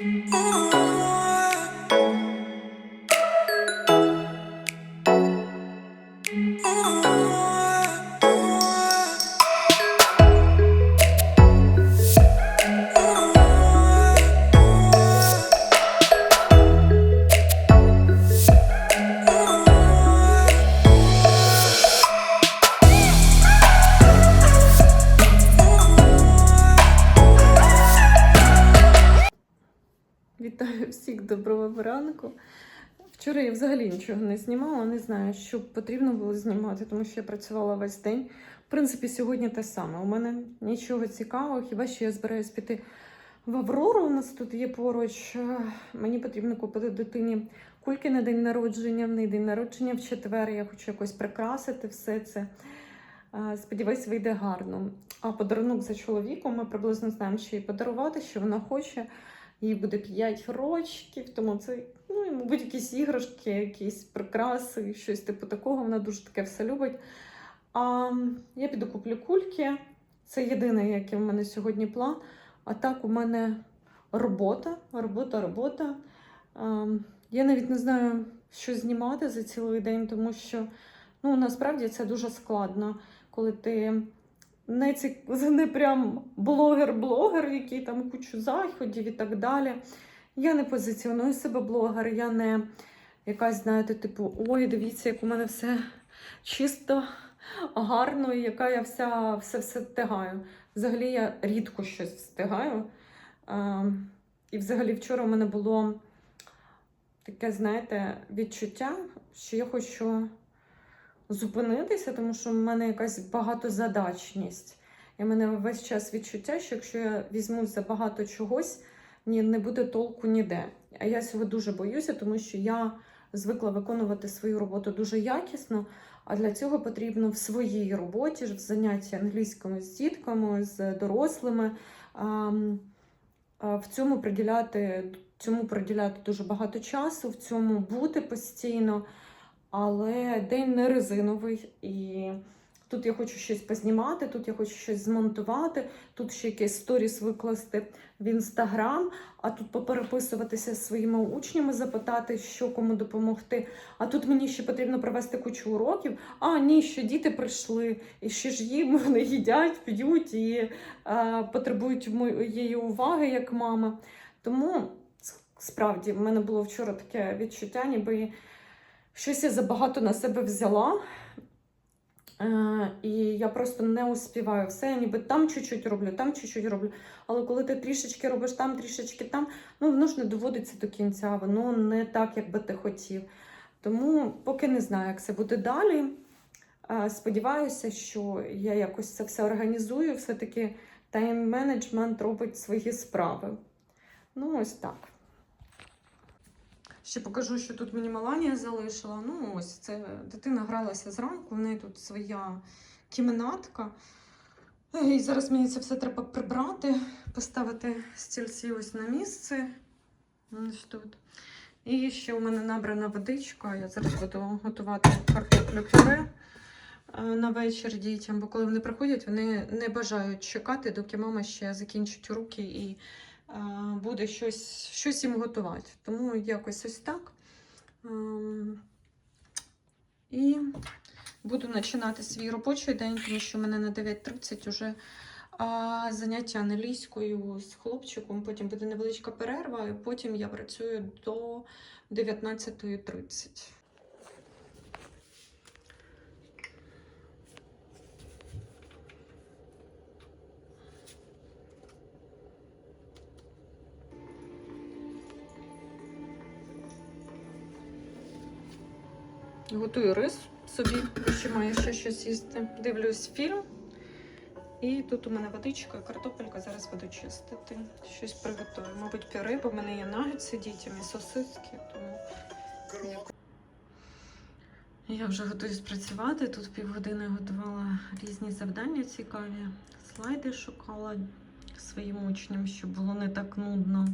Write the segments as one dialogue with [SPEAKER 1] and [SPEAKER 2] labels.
[SPEAKER 1] Oh. Взагалі нічого не знімала, не знаю, що потрібно було знімати, тому що я працювала весь день. В принципі, сьогодні те саме. У мене нічого цікавого, хіба що я збираюсь піти в Аврору. У нас тут є поруч. Е, Мені потрібно купити дитині кульки на день народження. В неї день народження в четвер. Я хочу якось прикрасити все це. Е, Сподіваюсь, вийде гарно. А подарунок за чоловіком ми приблизно знаємо, що їй подарувати, що вона хоче. Їй буде 5 рочків, тому це, ну, і, мабуть, якісь іграшки, якісь прикраси, щось типу такого. Вона дуже таке все любить. А я піду куплю кульки. Це єдине, який в мене сьогодні план. А так у мене робота, робота, робота. А, я навіть не знаю, що знімати за цілий день, тому що ну, насправді це дуже складно, коли ти не, ці, не прям блогер-блогер, який там кучу заходів і так далі. Я не позиціоную себе блогер, я не якась, знаєте, типу, ой, дивіться, як у мене все чисто, гарно, і яка я вся все все встигаю. Взагалі я рідко щось встигаю. А, і взагалі вчора у мене було таке, знаєте, відчуття, що я хочу зупинитися, тому що в мене якась багатозадачність. І в мене весь час відчуття, що якщо я візьмусь за багато чогось, ні, не буде толку ніде. А я цього дуже боюся, тому що я звикла виконувати свою роботу дуже якісно. А для цього потрібно в своїй роботі, в занятті англійською з дітками, з дорослими. В цьому приділяти, цьому приділяти дуже багато часу, в цьому бути постійно. Але день не резиновий, і тут я хочу щось познімати, тут я хочу щось змонтувати, тут ще якийсь сторіс викласти в інстаграм, а тут попереписуватися зі своїми учнями, запитати, що кому допомогти. А тут мені ще потрібно провести кучу уроків. А ні, що діти прийшли, і ще ж їм вони їдять, п'ють і е, потребують моєї уваги як мама. Тому справді в мене було вчора таке відчуття, ніби. Щось я забагато на себе взяла, і я просто не успіваю все. Я ніби там чуть-чуть роблю, там чуть-чуть роблю. Але коли ти трішечки робиш там, трішечки там, ну воно ж не доводиться до кінця, воно не так, як би ти хотів. Тому поки не знаю, як це буде далі. Е, Сподіваюся, що я якось це все організую. Все-таки тайм-менеджмент робить свої справи. Ну, ось так. Ще покажу, що тут мені Маланія залишила. Ну, ось це дитина гралася зранку, в неї тут своя кімнатка. І зараз мені це все треба прибрати, поставити стільці ось на місце. Ось тут. І ще у мене набрана водичка. Я зараз буду готувати картоплю пюре е, на вечір дітям, бо коли вони приходять, вони не бажають чекати, доки мама ще закінчить уроки і буде щось, щось їм готувати. Тому якось ось так. І буду починати свій робочий день, тому що в мене на 9.30 вже заняття англійською з хлопчиком. Потім буде невеличка перерва, і потім я працюю до 19.30. Готую рис собі, ще маю ще щось їсти. Дивлюсь фільм. І тут у мене водичка, картопелька, зараз буду чистити. Щось приготую. Мабуть, пюре, бо в мене є нагетси дітям і сосиски, тому. Я вже готуюсь працювати. Тут півгодини готувала різні завдання цікаві. Слайди шукала своїм учням, щоб було не так нудно.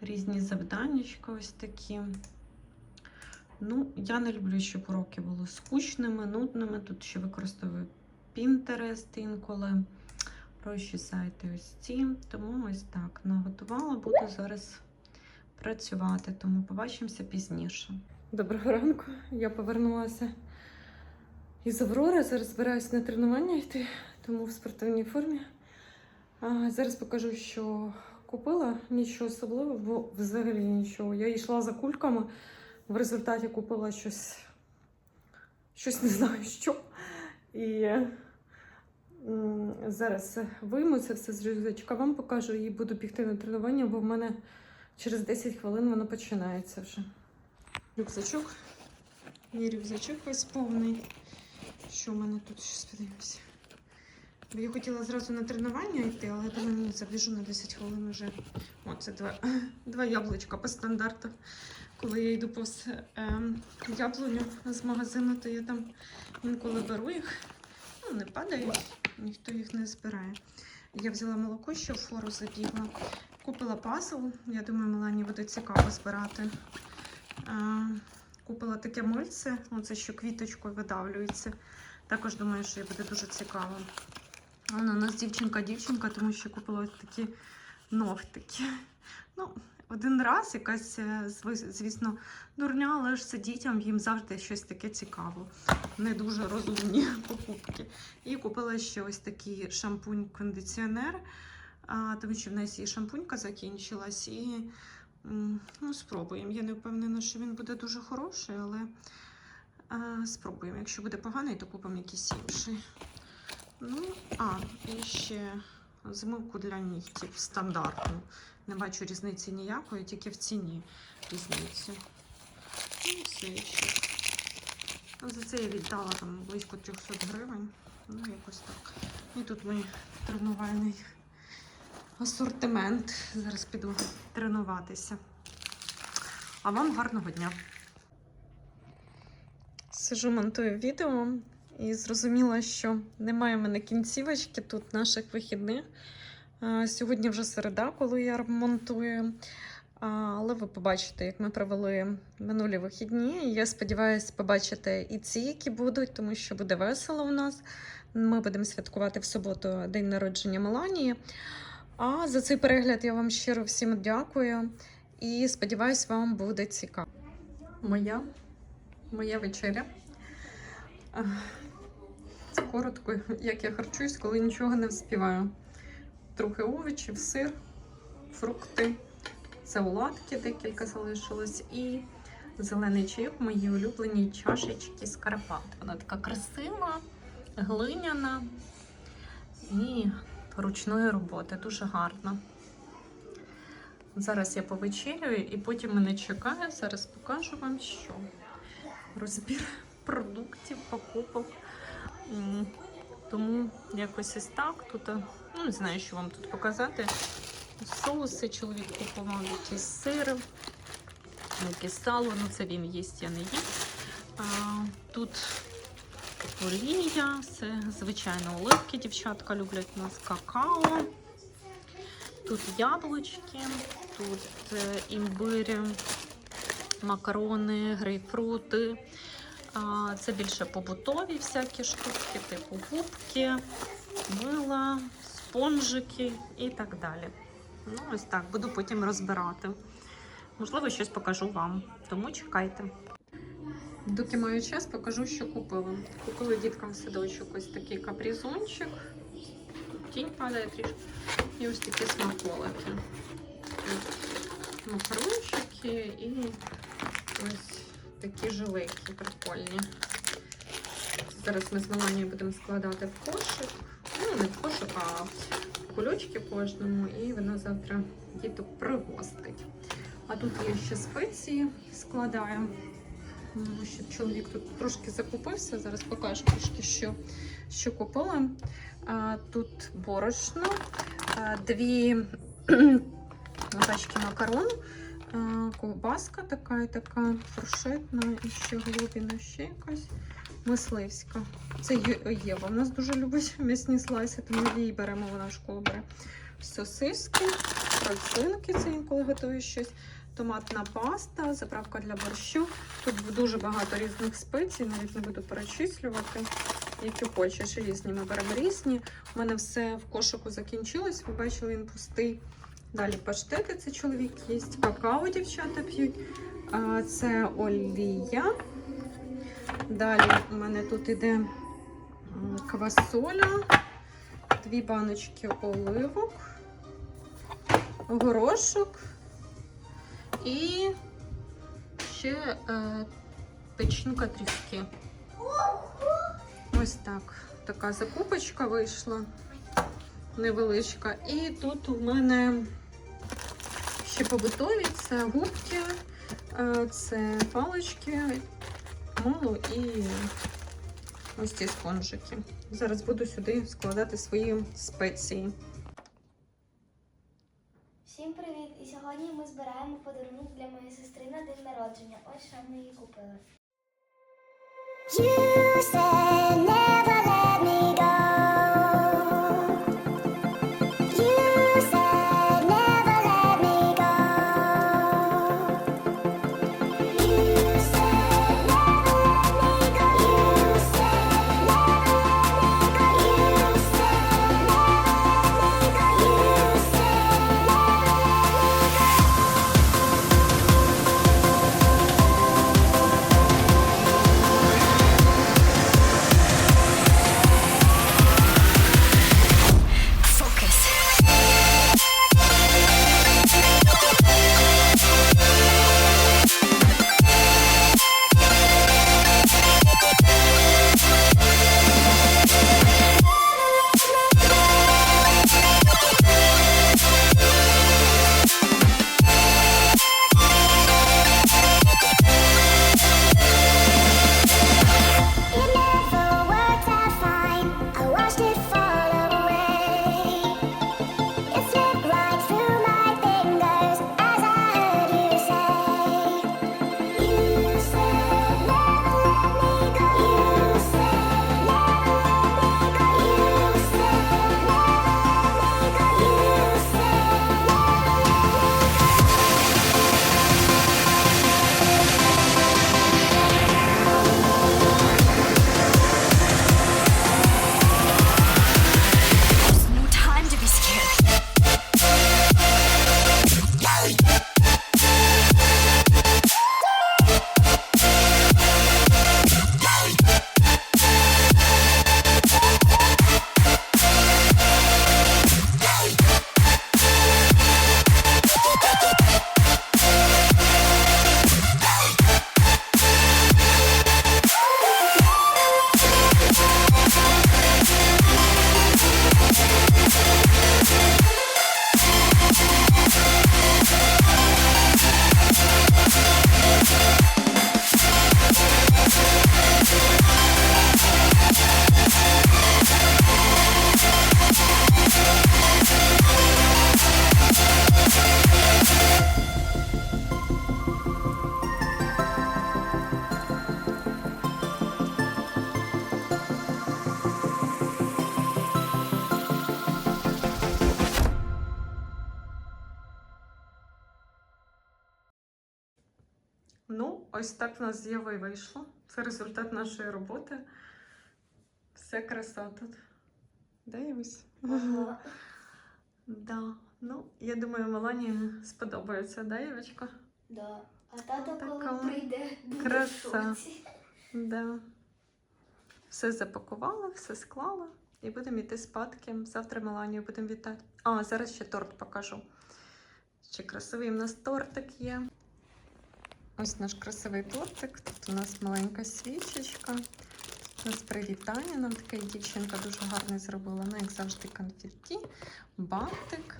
[SPEAKER 1] Різні завданнячка ось такі. Ну, я не люблю, щоб уроки були скучними, нудними. Тут ще використовую Pinterest інколи. Прощі сайти ось ці. Тому ось так наготувала. Буду зараз працювати, тому побачимося пізніше. Доброго ранку. Я повернулася із Аврори. Зараз збираюся на тренування йти, тому в спортивній формі. А, зараз покажу, що купила. Нічого особливого, бо взагалі нічого. Я йшла за кульками, в результаті купила щось, щось не знаю що. І зараз вийму це все з рюкзачка, вам покажу і буду бігти на тренування, бо в мене через 10 хвилин воно починається вже. Рюкзачок. Мій рюкзачок весь повний. Що в мене тут щось подивимося? Я хотіла зразу на тренування йти, але думаю, ні, забіжу на 10 хвилин вже. О, це два, два яблучка по стандарту. Коли я йду повз ем, яблуню з магазину, то я там інколи беру їх. Ну, не падають, ніхто їх не збирає. Я взяла молоко, що в фору забігла. Купила пазл. Я думаю, Мелані буде цікаво збирати. А, Купила таке мильце, оце що квіточкою видавлюється. Також думаю, що їй буде дуже цікаво. Вона у нас дівчинка-дівчинка, тому що купила ось такі ногтики. Ну, один раз якась, е, звісно, дурня, але ж це дітям їм завжди щось таке цікаво. Не дуже розумні покупки. І купила ще ось такий шампунь-кондиціонер, тому що в нас і шампунька закінчилась, і ну, спробуємо. Я не впевнена, що він буде дуже хороший, але спробуємо. Якщо буде поганий, то купимо якийсь інший. Ну, а, і ще змивку для нігтів стандартну. Не бачу різниці ніякої, тільки в ціні різницю. Ну, і все ще. За це я віддала там близько 300 гривень. Ну, якось так. І тут мій тренувальний асортимент. Зараз піду тренуватися. А вам гарного дня. Сижу, монтую відео і зрозуміла, що немає в мене кінцівочки тут наших вихідних. Сьогодні вже середа, коли я монтую. Але ви побачите, як ми провели минулі вихідні. Я сподіваюся побачити і ці, які будуть, тому що буде весело у нас. Ми будемо святкувати в суботу день народження Меланії. А за цей перегляд я вам щиро всім дякую і сподіваюсь, вам буде цікаво. Моя, моя вечеря. Коротко, як я харчуюсь, коли нічого не вспіваю. Трохи овочів, сир, фрукти. Це оладки декілька залишилось. І зелений чай в моїй улюбленій чашечці з Карпат. Вона така красива, глиняна і ручної роботи. Дуже гарна. Зараз я повечерюю і потім мене чекає. Зараз покажу вам, що розбір продуктів, покупок. Тому якось ось так. Тут е, ну, не знаю, що вам тут показати. Соуси чоловік купував, якісь сири, якесь сало. Ну, це він їсть, я не їм. Тут олія, це звичайно оливки. Дівчатка люблять у нас какао. Тут яблучки, тут е, макарони, грейпфрути. Це більше побутові всякі штуки, типу губки, мила, спонжики і так далі. Ну, ось так, буду потім розбирати. Можливо, щось покажу вам. Тому чекайте. Доки маю час, покажу, що купила. Купила діткам в садочок ось такий капризончик. Тінь падає трішки. І ось такі смаколики. Макарончики і ось такі жилейки прикольні. Зараз ми з Меланією будемо складати в кошик. Ну, не в кошик, а в кульочки кожному. І вона завтра діток пригостить. А тут є ще спеції, складаємо. Щоб чоловік тут трошки закупився. Зараз покажу трошки, що, що купила. А, тут борошно, а, дві пачки макарон, ковбаска така і така фуршетна, і ще глибина, ще якась мисливська. Це Єва. У нас дуже любить м'ясні слайси, тому її беремо, вона в школу бере сосиски, родзинки, це інколи готує щось. Томатна паста, заправка для борщу. Тут дуже багато різних спецій, навіть не буду перечислювати, які хочеш. Різні ми беремо різні. У мене все в кошику закінчилось. Ви бачили, він пустий. Далі паштети, це чоловік їсть, какао дівчата п'ють. Це олія. Далі у мене тут іде квасоля, дві баночки оливок, горошок і ще е, печінка тріски. Ось так. Така закупочка вийшла невеличка. І тут у мене ще побутові це губки, е, це палички, мило і ось ці спонжики. Зараз буду сюди складати свої спеції.
[SPEAKER 2] Всім привіт! І сьогодні ми збираємо подарунок для моєї сестри на день народження. Ось що ми їй купили.
[SPEAKER 1] З Євою вийшло. Це результат нашої роботи. Все краса тут.
[SPEAKER 2] Ага.
[SPEAKER 1] Да. Ну, я думаю, Мелані сподобається, да, Євочка?
[SPEAKER 2] Да. А тато, коли прийде, буде
[SPEAKER 1] краса.
[SPEAKER 2] в шоці.
[SPEAKER 1] Да. Все запакувала, все склала. І будемо йти спадки. Завтра Меланію будемо вітати. А, зараз ще торт покажу. Ще красивий у нас тортик є. Ось наш красивий тортик. Тут у нас маленька свічечка. Тут у нас привітання. Нам така дівчинка дуже гарно зробила. Ну, як завжди, конфетті, бантик.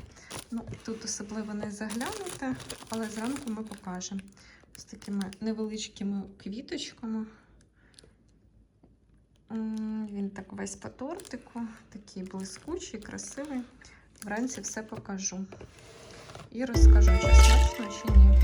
[SPEAKER 1] Ну, тут особливо не заглянути, але зранку ми покажемо. З такими невеличкими квіточками. Він так весь по тортику, такий блискучий, красивий. Вранці все покажу. І розкажу, чи смачно, чи ні.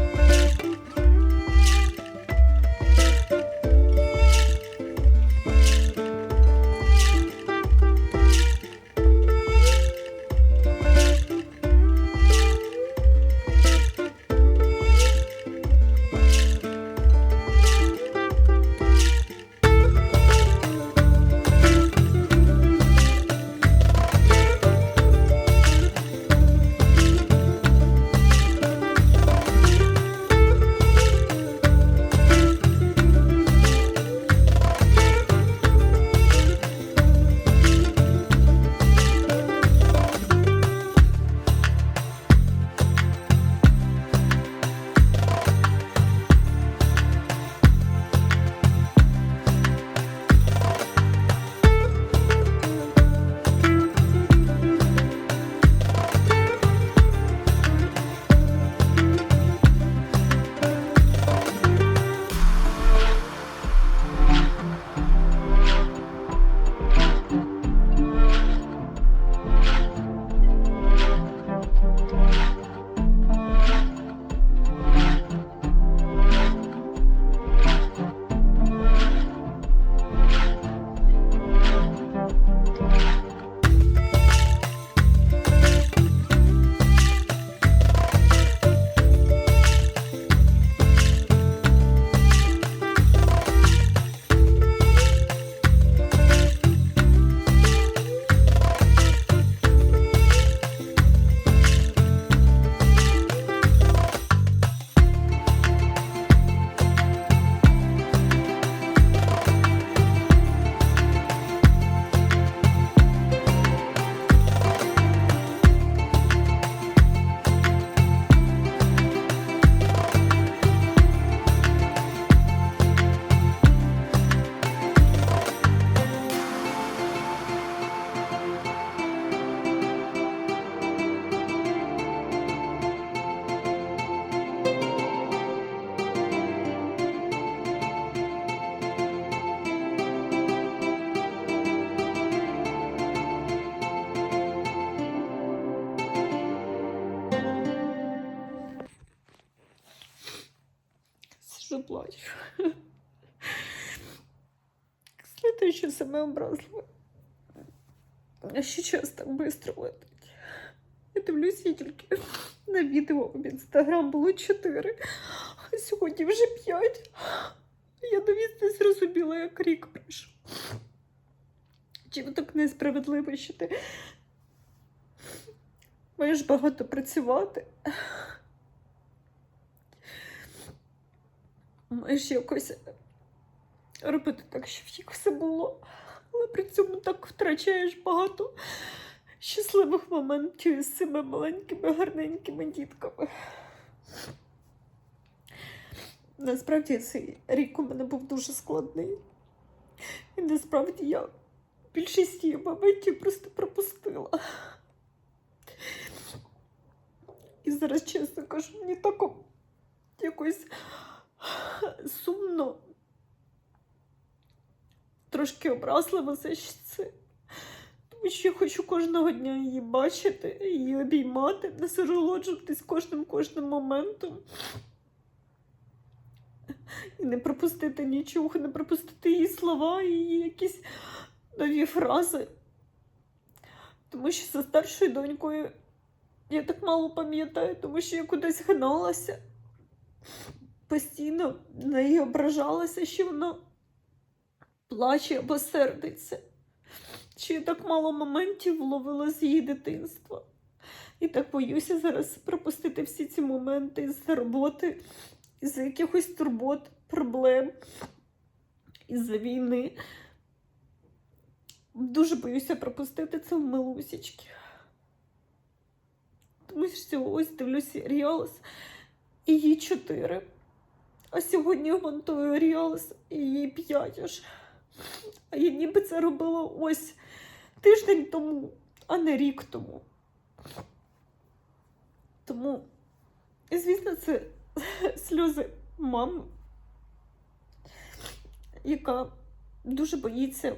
[SPEAKER 3] Саме образливе. А ще час так швидко летить. Я дивлюся я тільки на відео в інстаграм було 4, а сьогодні вже 5. Я навіть не зрозуміла, як рік пройшов. Чим так несправедливо, що ти маєш багато працювати. Маєш якось робити так, щоб їх все було. Але при цьому так втрачаєш багато щасливих моментів з цими маленькими гарненькими дітками. Насправді цей рік у мене був дуже складний. І насправді я більшість її моментів просто пропустила. І зараз, чесно кажу, мені так якось сумно, трошки образливо за це. Тому що я хочу кожного дня її бачити, її обіймати, насолоджуватись кожним кожним моментом. І не пропустити нічого, не пропустити її слова, її якісь нові фрази. Тому що за старшою донькою я так мало пам'ятаю, тому що я кудись гналася. Постійно на неї ображалася, що вона плаче або сердиться. Що так мало моментів вловила з її дитинства. І так боюся зараз пропустити всі ці моменти з роботи, із якихось турбот, проблем, із-за війни. Дуже боюся пропустити це в милусічки. Тому що ось дивлюся Ріалс і їй чотири. А сьогодні монтую Ріалс і їй п'ять аж. А я ніби це робила ось тиждень тому, а не рік тому. Тому, і, звісно, це сльози мами, яка дуже боїться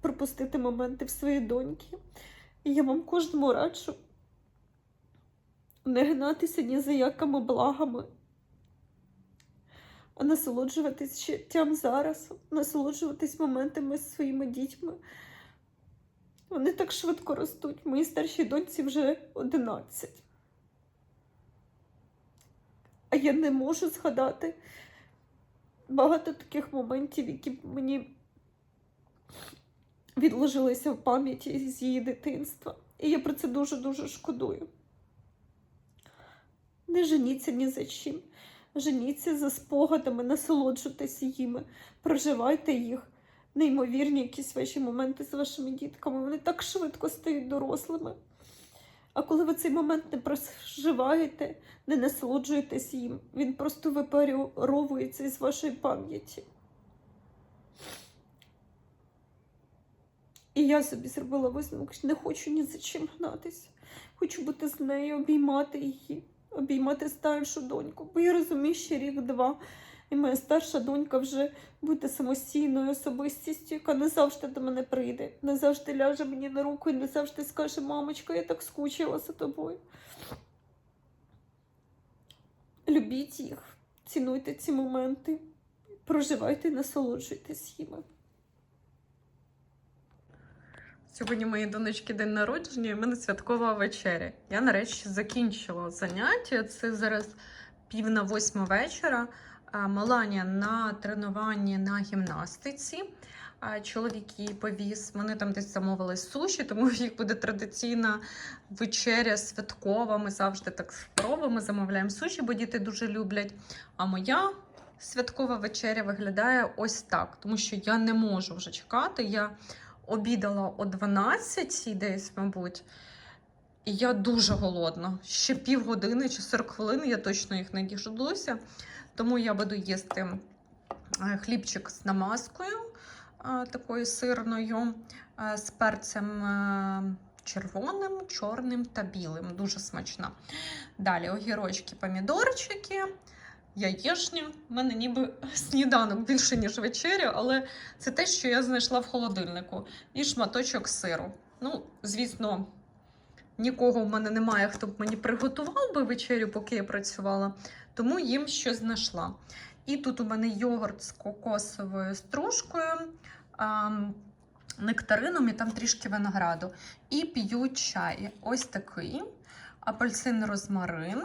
[SPEAKER 3] пропустити моменти в своїй доньки. І я вам кожному раджу не гнатися ні за якими благами, насолоджуватись життям зараз, насолоджуватись моментами з своїми дітьми. Вони так швидко ростуть. Моїй старшій доньці вже 11. А я не можу згадати багато таких моментів, які мені відложилися в пам'яті з її дитинства. І я про це дуже-дуже шкодую. Не женіться ні за чим. Женіться за спогадами, насолоджуйтеся їми, проживайте їх. Неймовірні якісь ваші моменти з вашими дітками. Вони так швидко стають дорослими. А коли ви цей момент не проживаєте, не насолоджуєтесь їм, він просто випаровується із вашої пам'яті. І я собі зробила висновок, що не хочу ні за чим гнатися. Хочу бути з нею, обіймати її, обіймати старшу доньку. Бо я розумію, ще рік-два. І моя старша донька вже буде самостійною особистістю, яка не завжди до мене прийде, не завжди ляже мені на руку і не завжди скаже, мамочка, я так скучила за тобою. Любіть їх, цінуйте ці моменти, проживайте насолоджуйтесь їми. Сьогодні моєї донечки день народження, і в мене святкова вечеря. Я нарешті закінчила заняття. Це зараз пів на восьма вечора. А, Меланія на тренуванні на гімнастиці. Чоловік її повіз. Вони там десь замовили суші, тому їх буде традиційна вечеря святкова. Ми завжди так спробуємо, замовляємо суші, бо діти дуже люблять. А моя святкова вечеря виглядає ось так, тому що я не можу вже чекати. Я обідала о 12 десь, мабуть. І я дуже голодна. Ще півгодини чи 40 хвилин, я точно їх не діждуся. Тому я буду їсти е, хлібчик з намазкою, е, такою сирною, е, з перцем червоним, чорним та білим. Дуже смачна. Далі огірочки, помідорчики, яєчня. У мене ніби сніданок більше, ніж вечеря, але це те, що я знайшла в холодильнику. І шматочок сиру. Ну, звісно, нікого в мене немає, хто б мені приготував би вечерю, поки я працювала, тому їм щось знайшла.
[SPEAKER 1] І тут у мене йогурт з кокосовою стружкою, нектарином і там трішки винограду. І п'ю чай. Ось такий апельсин розмарин.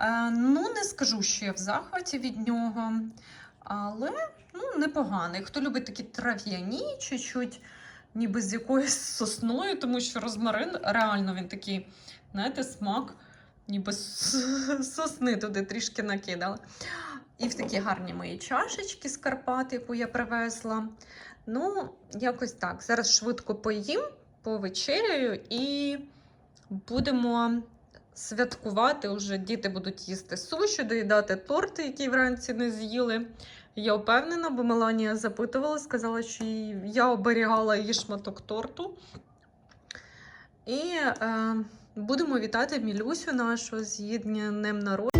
[SPEAKER 1] Е, ну, не скажу, що я в захваті від нього, але ну, непоганий. Хто любить такі трав'яні, чуть-чуть, ніби з якоюсь сосною, тому що розмарин реально він такий, знаєте, смак, ніби сосни туди трішки накидали. І в такі гарні мої чашечки з Карпат, яку я привезла. Ну, якось так. Зараз швидко поїм, повечеряю і будемо святкувати. Уже діти будуть їсти суші, доїдати торти, які вранці не з'їли. Я впевнена, бо Меланія запитувала, сказала, що я оберігала її шматок торту. І е, будемо вітати Мілюсю нашу з її днем народження.